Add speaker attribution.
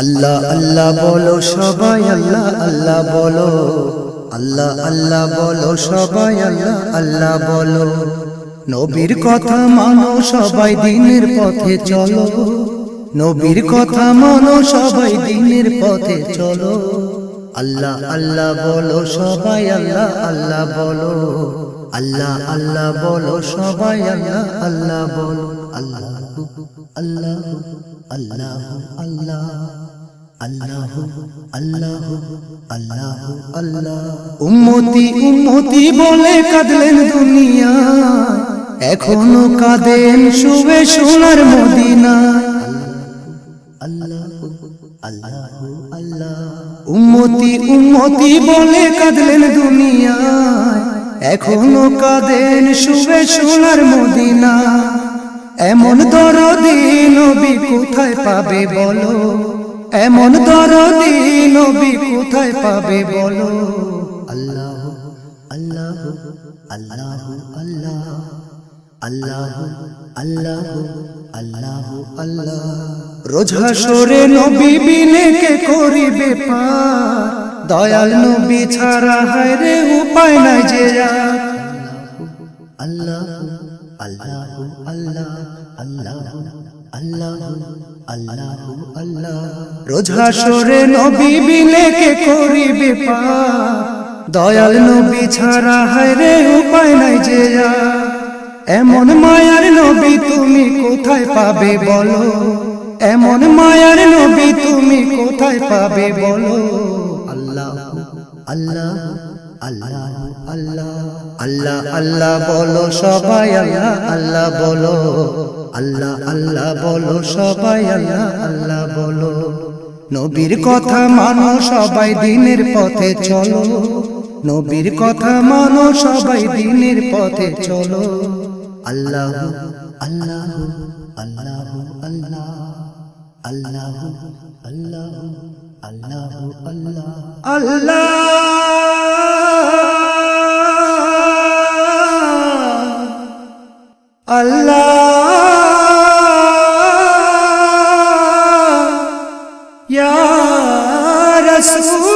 Speaker 1: আল্লাহ আল্লাহ বলো সবাই আল্লাহ আল্লাহ বলো আল্লাহ আল্লাহ বলো সবাই আল্লাহ আল্লাহ বলো নবীর কথা মানো সবাই দিনের পথে চলো নবীর কথা মানো সবাই দিনের পথে চলো আল্লাহ আল্লাহ বলো সবাই আল্লাহ আল্লাহ বলো আল্লাহ আল্লাহ বলো সবাই আল্লাহ আল্লাহ বলো আল্লাহ আল্লাহ আল্লাহ আল্লাহ আল্লাহ আল্লাহ আল্লাহ আল্লাহ। উম্মতি উম্মতি বলে কাঁদলেন দুনিয়া। এখনও কাঁদেন শুবে সোনার মদিনা। আল্লাহ আল্লাহ আল্লাহ। উম্মতি উম্মতি বলে কাঁদলেন দুনিয়া। এখনও কাঁদেন শুবে সোনার মদিনা। এমন দরদি নবী কোথায় পাবে বলো? এমন দরদি নবী কোথায় পাবে বলো? আল্লাহ আল্লাহ আল্লাহ আল্লাহ আল্লাহ আল্লাহ আল্লাহ। আল্লাহ রোজা সরে নবী কে করিবে পার? দয়াল নবী ছাড়া হায় রে উপায় নাই যে আর। আল্লাহ আল্লাহ আল্লাহ আল্লাহ আল্লাহ আল্লাহ আল্লাহ রোজা সরে নবী বিলে কে করিবে পার দয়াল নবী ছাড়া হায় রে উপায় নাই যে এমন মায়ার নবী তুমি কোথায় পাবে বলো এমন মায়ার নবী তুমি কোথায় পাবে বলো আল্লাহ আল্লাহ আল্লাহ আল্লাহ আল্লাহ বলো সবাই আল্লাহ আল্লাহ বলো আল্লাহ আল্লাহ বলো সবাই আল্লাহ আল্লাহ বলো নবীর কথা মানো সবাই দিনের পথে চলো নবীর কথা মানো সবাই দিনের পথে চলো আল্লাহ আল্লাহ আল্লাহ আল্লাহ আল্লাহ আল্লাহ আল্লাহ আল্লাহ আল্লাহ আল্লাহ রাসূল।